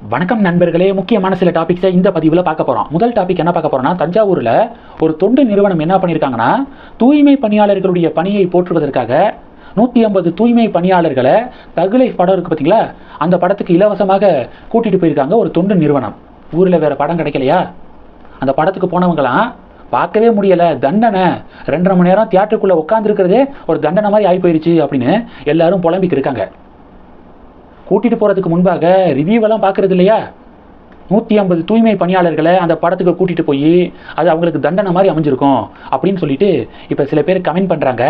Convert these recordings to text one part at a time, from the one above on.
வணக்கம் நண்பர்களே முக்கியமான சில டாபிக்ஸை இந்த பதிவில் பார்க்க போகிறோம் முதல் டாபிக் என்ன பார்க்க போகிறோம்னா தஞ்சாவூரில் ஒரு தொண்டு நிறுவனம் என்ன பண்ணியிருக்காங்கன்னா தூய்மை பணியாளர்களுடைய பணியை போற்றுவதற்காக நூற்றி ஐம்பது தூய்மை பணியாளர்களை தகுலை படம் இருக்குது பார்த்தீங்களா அந்த படத்துக்கு இலவசமாக கூட்டிகிட்டு போயிருக்காங்க ஒரு தொண்டு நிறுவனம். ஊரில் வேறு படம் கிடைக்கலையா? அந்த படத்துக்கு போனவங்களாம் பார்க்கவே முடியலை. தண்டனை. ரெண்டரை மணி நேரம் தியேட்டருக்குள்ளே உட்காந்துருக்கிறதே ஒரு தண்டனை மாதிரி ஆகி போயிருச்சு அப்படின்னு எல்லாரும் புலம்பிக்கு கூட்டிகிட்டு கூட்டிட்டு போறதுக்கு முன்பாக ரிவ்யூ எல்லாம் இல்லையா? நூற்றி ஐம்பது தூய்மை பணியாளர்களை அந்த படத்துக்கு கூட்டிட்டு போய் அது அவங்களுக்கு தண்டனை மாதிரி அமைஞ்சிருக்கும் அப்படின்னு சொல்லிட்டு இப்போ சில பேர் கமெண்ட் பண்றாங்க.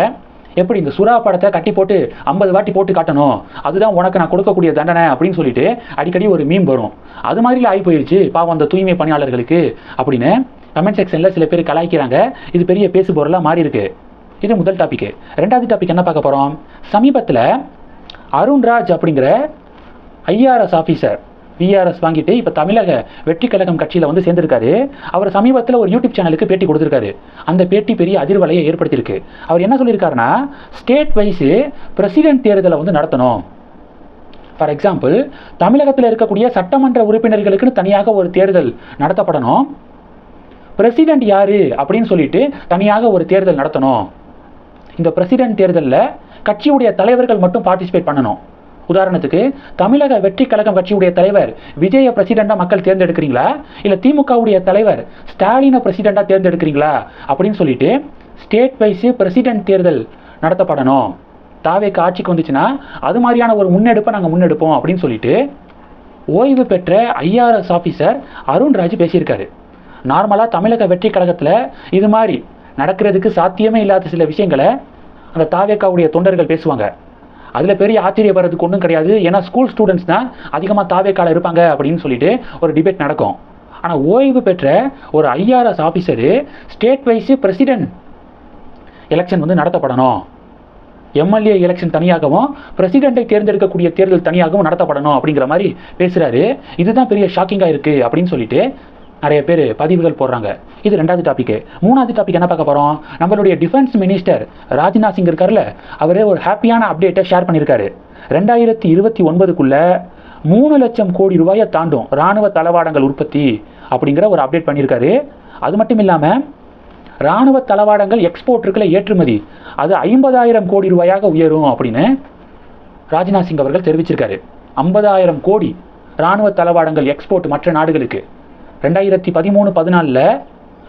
எப்படி இந்த சுறா படத்தை கட்டி போட்டு ஐம்பது வாட்டி போட்டு காட்டணும்? அதுதான் உனக்கு நான் கொடுக்கக்கூடிய தண்டனை அப்படின்னு சொல்லிட்டு அடிக்கடி ஒரு மீம் வரும். அது மாதிரிலாம் ஆகி போயிருச்சு பாவம் அந்த தூய்மை பணியாளர்களுக்கு அப்படின்னு கமெண்ட் செக்ஷனில் சில பேர் கலாய்க்கிறாங்க. இது பெரிய பேசு பொருளாக மாறி இருக்கு இது முதல் டாபிக் ரெண்டாவது டாபிக் என்ன பார்க்க போகிறோம் சமீபத்தில் அருண்ராஜ் அப்படிங்கிற ஐஆர்எஸ் ஆஃபீஸர் விஆர்எஸ் வாங்கிட்டு இப்போ தமிழக வெற்றி கழகம் கட்சியில் வந்து சேர்ந்திருக்காரு. அவர் சமீபத்தில் ஒரு யூடியூப் சேனலுக்கு பேட்டி கொடுத்துருக்காரு. அந்த பேட்டி பெரிய அதிர்வலையை ஏற்படுத்தியிருக்கு. அவர் என்ன சொல்லியிருக்காருன்னா ஸ்டேட் வைஸு பிரசிடென்ட் தேர்தலை வந்து நடத்தணும். ஃபார் எக்ஸாம்பிள் தமிழகத்தில் இருக்கக்கூடிய சட்டமன்ற உறுப்பினர்களுக்குன்னு தனியாக ஒரு தேர்தல் நடத்தப்படணும். பிரசிடென்ட் யார் அப்படின்னு சொல்லிட்டு தனியாக ஒரு தேர்தல் நடத்தணும். இந்த பிரசிடென்ட் தேர்தலில் கட்சியுடைய தலைவர்கள் மட்டும் பார்ட்டிசிபேட் பண்ணணும். உதாரணத்துக்கு தமிழக வெற்றி கழகம் கட்சியுடைய தலைவர் விஜய பிரசிடெண்டாக மக்கள் தேர்ந்தெடுக்கிறீங்களா? இல்லை திமுகவுடைய தலைவர் ஸ்டாலினை பிரசிடெண்டாக தேர்ந்தெடுக்கிறீங்களா? அப்படின்னு சொல்லிட்டு ஸ்டேட் வைஸு பிரசிடென்ட் தேர்தல் நடத்தப்படணும். தாவேக்கு ஆட்சிக்கு வந்துச்சுன்னா அது மாதிரியான ஒரு முன்னெடுப்பை நாங்கள் முன்னெடுப்போம் அப்படின்னு சொல்லிட்டு ஓய்வு பெற்ற ஐஆர்எஸ் ஆஃபீஸர் அருண்ராஜ் பேசியிருக்காரு. நார்மலாக தமிழக வெற்றி கழகத்தில் இது மாதிரி நடக்கிறதுக்கு சாத்தியமே இல்லாத சில விஷயங்களை அந்த தாவேக்காவுடைய தொண்டர்கள் பேசுவாங்க. அதில் பெரிய ஆச்சரியப்படுறதுக்கு ஒன்றும் கிடையாது. ஏன்னா ஸ்கூல் ஸ்டூடெண்ட்ஸ் தான் அதிகமாக தாவேக்கால இருப்பாங்க அப்படின்னு சொல்லிட்டு ஒரு டிபேட் நடக்கும். ஆனால் ஓய்வு பெற்ற ஒரு IRS officer state wise president election வந்து நடத்தப்படணும். எம்எல்ஏ எலெக்ஷன் தனியாகவும் பிரசிடெண்ட்டை தேர்ந்தெடுக்கக்கூடிய தேர்தல் தனியாகவும் நடத்தப்படணும் அப்படிங்கிற மாதிரி பேசுகிறாரு இதுதான் பெரிய ஷாக்கிங்காக இருக்குது அப்படின்னு சொல்லிட்டு நிறைய பேர் பதிவுகள் போடுறாங்க. இது ரெண்டாவது டாபிக் மூணாவது டாபிக் என்ன பார்க்க போகிறோம் நம்மளுடைய டிஃபென்ஸ் மினிஸ்டர் ராஜ்நாத் சிங் இருக்கார்ல அவரே ஒரு ஹாப்பியான அப்டேட்டை ஷேர் பண்ணியிருக்காரு ரெண்டாயிரத்தி இருபத்தி ஒன்பதுக்குள்ள மூணு லட்சம் கோடி ரூபாயை தாண்டும் ராணுவ தளவாடங்கள் உற்பத்தி அப்படிங்கிற ஒரு அப்டேட் பண்ணியிருக்காரு அது மட்டும் இல்லாமல் ராணுவ தளவாடங்கள் எக்ஸ்போர்ட் இருக்குல்ல ஏற்றுமதி. அது ஐம்பதாயிரம் கோடி ரூபாயாக உயரும் அப்படின்னு ராஜ்நாத் சிங் அவர்கள் தெரிவிச்சிருக்காரு. ஐம்பதாயிரம் கோடி ராணுவ தளவாடங்கள் எக்ஸ்போர்ட் மற்ற நாடுகளுக்கு. ரெண்டாயிரத்தி பதிமூணு பதினாலில்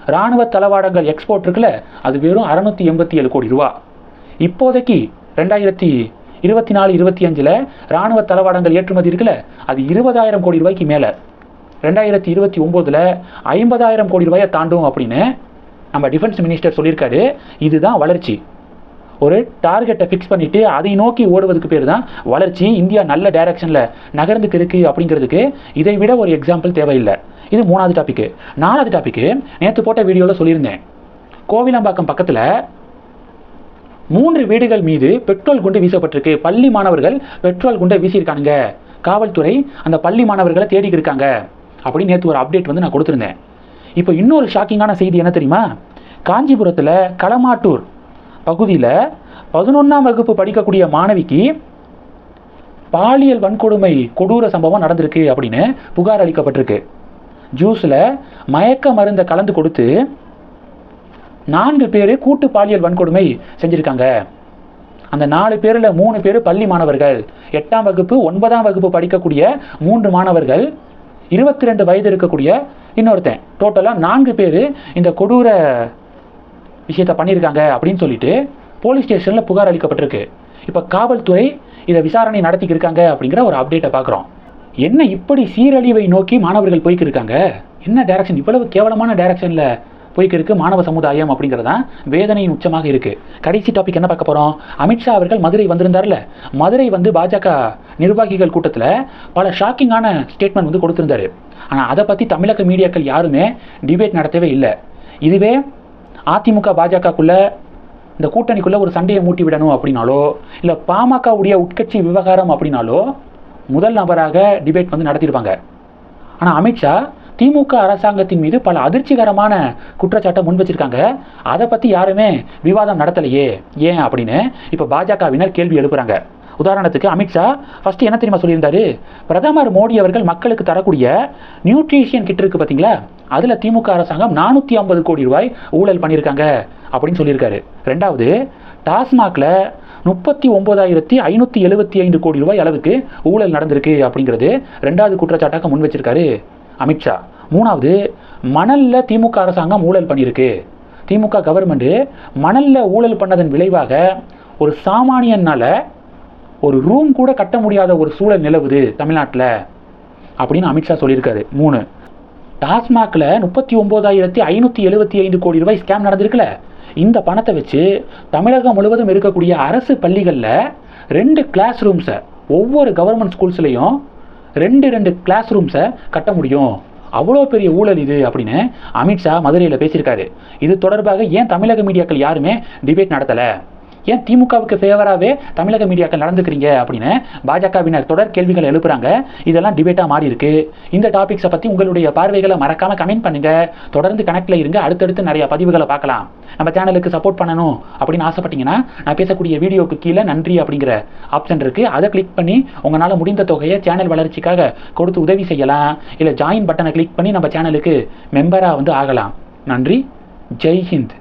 இராணுவ தளவாடங்கள் எக்ஸ்போர்ட் இருக்குல்ல அது வெறும் அறநூற்றி எண்பத்தி ஏழு கோடி ரூபா. இப்போதைக்கு ரெண்டாயிரத்தி இருபத்தி நாலு இருபத்தி அஞ்சில் ராணுவ தளவாடங்கள் ஏற்றுமதி இருக்குல்ல அது இருபதாயிரம் கோடி ரூபாய்க்கு மேலே. ரெண்டாயிரத்தி இருபத்தி ஒம்போதில் ஐம்பதாயிரம் கோடி ரூபாயை தாண்டும் அப்படின்னு நம்ம டிஃபென்ஸ் மினிஸ்டர் சொல்லியிருக்காரு. இதுதான் வளர்ச்சி. ஒரு டார்கெட்டை ஃபிக்ஸ் பண்ணிட்டு அதை நோக்கி ஓடுவதுக்கு பேர் தான் வளர்ச்சி. இந்தியா நல்ல டைரக்ஷனில் நகர்ந்துக்கு இருக்குது அப்படிங்கிறதுக்கு இதை விட ஒரு எக்ஸாம்பிள் தேவையில்லை. இது மூணாவது டாப்பிக்கு நாலாவது டாப்பிக்கு நேற்று போட்ட வீடியோவில் சொல்லியிருந்தேன். கோவிலம்பாக்கம் பக்கத்தில் மூன்று வீடுகள் மீது பெட்ரோல் குண்டு வீசப்பட்டிருக்கு. பள்ளி மாணவர்கள் பெட்ரோல் குண்டை வீசியிருக்கானுங்க. காவல்துறை அந்த பள்ளி மாணவர்களை தேடிக்கு இருக்காங்க. அப்படின்னு நேற்று ஒரு அப்டேட் வந்து நான் கொடுத்துருந்தேன். இப்போ இன்னொரு ஷாக்கிங்கான செய்தி என்ன தெரியுமா? காஞ்சிபுரத்தில் களமாட்டூர் பகுதியில் பதினொன்றாம் வகுப்பு படிக்கக்கூடிய மாணவிக்கு பாலியல் வன்கொடுமை கொடூர சம்பவம் நடந்திருக்கு அப்படின்னு புகார் அளிக்கப்பட்டிருக்கு. ஜூஸில் மயக்க மருந்தை கலந்து கொடுத்து நான்கு பேர் கூட்டு பாலியல் வன்கொடுமை செஞ்சுருக்காங்க. அந்த நாலு பேரில் மூணு பேர் பள்ளி மாணவர்கள். எட்டாம் வகுப்பு ஒன்பதாம் வகுப்பு படிக்கக்கூடிய மூன்று மாணவர்கள் இருபத்தி ரெண்டு வயது இருக்கக்கூடிய இன்னொருத்தன். டோட்டலாக நான்கு பேர் இந்த கொடூர விஷயத்த பண்ணியிருக்காங்க அப்படின்னு சொல்லிட்டு போலீஸ் ஸ்டேஷனில் புகார் அளிக்கப்பட்டிருக்கு. இப்போ காவல்துறை இதை விசாரணை நடத்திக்கு இருக்காங்க அப்படிங்கிற ஒரு அப்டேட்டை பார்க்குறோம். என்ன இப்படி சீரழிவை நோக்கி மாணவர்கள் போய்க்கு இருக்காங்க? என்ன டைரக்ஷன் இவ்வளவு கேவலமான டைரக்ஷனில் போய்க்கு இருக்கு மாணவ சமுதாயம் அப்படிங்கிறதான் வேதனையின் உச்சமாக இருக்கு. கடைசி டாபிக் என்ன பார்க்க போகிறோம் அமித்ஷா அவர்கள் மதுரை வந்திருந்தார்ல. மதுரை வந்து பாஜக நிர்வாகிகள் கூட்டத்தில் பல ஷாக்கிங்கான ஸ்டேட்மெண்ட் வந்து கொடுத்திருந்தாரு. ஆனால் அதை பற்றி தமிழக மீடியாக்கள் யாருமே டிபேட் நடத்தவே இல்லை. இதுவே அதிமுக பாஜகக்குள்ள இந்த கூட்டணிக்குள்ளே ஒரு சண்டையை மூட்டி விடணும் அப்படின்னாலோ இல்லை பாமகவுடைய உட்கட்சி விவகாரம் அப்படின்னாலோ முதல் நபராக டிபேட் வந்து நடத்தியிருப்பாங்க. ஆனால் அமித்ஷா திமுக அரசாங்கத்தின் மீது பல அதிர்ச்சிகரமான குற்றச்சாட்டை முன் வச்சிருக்காங்க. அதை பற்றி யாருமே விவாதம் நடத்தலையே. ஏன் அப்படின்னு இப்போ பாஜகவினர் கேள்வி எழுப்புறாங்க. உதாரணத்துக்கு அமித்ஷா ஃபஸ்ட்டு என்ன தெரியுமா சொல்லியிருந்தாரு? பிரதமர் மோடி அவர்கள் மக்களுக்கு தரக்கூடிய நியூட்ரிஷியன் கிட் இருக்குது பார்த்தீங்களா அதில் திமுக அரசாங்கம் நானூற்றி ஐம்பது கோடி ரூபாய் ஊழல் பண்ணியிருக்காங்க அப்படின்னு சொல்லியிருக்காரு. ரெண்டாவது டாஸ்மாகில் முப்பத்தி ஒன்பதாயிரத்தி ஐநூற்றி எழுபத்தி ஐந்து கோடி ரூபாய் அளவுக்கு ஊழல் நடந்திருக்கு அப்படிங்கிறது ரெண்டாவது குற்றச்சாட்டாக முன் வச்சிருக்காரு அமித்ஷா மூணாவது மணலில் திமுக அரசாங்கம் ஊழல் பண்ணியிருக்கு. திமுக கவர்மெண்ட்டு மணலில் ஊழல் பண்ணதன் விளைவாக ஒரு சாமானியனால் ஒரு ரூம் கூட கட்ட முடியாத ஒரு சூழல் நிலவுது தமிழ்நாட்டில் அப்படின்னு அமித்ஷா சொல்லியிருக்காரு. மூணு டாஸ்மாகில் முப்பத்தி ஒம்போதாயிரத்தி ஐநூற்றி எழுபத்தி ஐந்து கோடி ரூபாய் ஸ்கேம் நடந்திருக்குல்ல இந்த பணத்தை வச்சு தமிழகம் முழுவதும் இருக்கக்கூடிய அரசு பள்ளிகளில் ரெண்டு கிளாஸ் ரூம்ஸை ஒவ்வொரு கவர்மெண்ட் ஸ்கூல்ஸ்லையும் ரெண்டு ரெண்டு கிளாஸ் ரூம்ஸை கட்ட முடியும். அவ்வளோ பெரிய ஊழல் இது அப்படின்னு அமித்ஷா மதுரையில் பேசியிருக்காரு. இது தொடர்பாக ஏன் தமிழக மீடியாக்கள் யாருமே டிபேட் நடத்தலை? ஏன் திமுகவுக்கு ஃபேவராகவே தமிழக மீடியாக்கள் நடந்துக்கிறீங்க அப்படின்னு பாஜகவினர் தொடர் கேள்விகள் எழுப்புறாங்க. இதெல்லாம் டிபேட்டாக மாறி இருக்கு இந்த டாபிக்ஸை பற்றி உங்களுடைய பார்வைகளை மறக்காமல் கமெண்ட் பண்ணுங்க. தொடர்ந்து கனெக்டில் இருங்க. அடுத்தடுத்து நிறைய பதிவுகளை பார்க்கலாம். நம்ம சேனலுக்கு சப்போர்ட் பண்ணணும் அப்படின்னு ஆசைப்பட்டீங்கன்னா நான் பேசக்கூடிய வீடியோக்கு கீழே நன்றி அப்படிங்கிற ஆப்ஷன் இருக்கு. அதை கிளிக் பண்ணி உங்களால் முடிந்த தொகையை சேனல் வளர்ச்சிக்காக கொடுத்து உதவி செய்யலாம். இல்லை ஜாயின் பட்டனை கிளிக் பண்ணி நம்ம சேனலுக்கு மெம்பராக வந்து ஆகலாம். நன்றி. ஜெய் ஹிந்த்.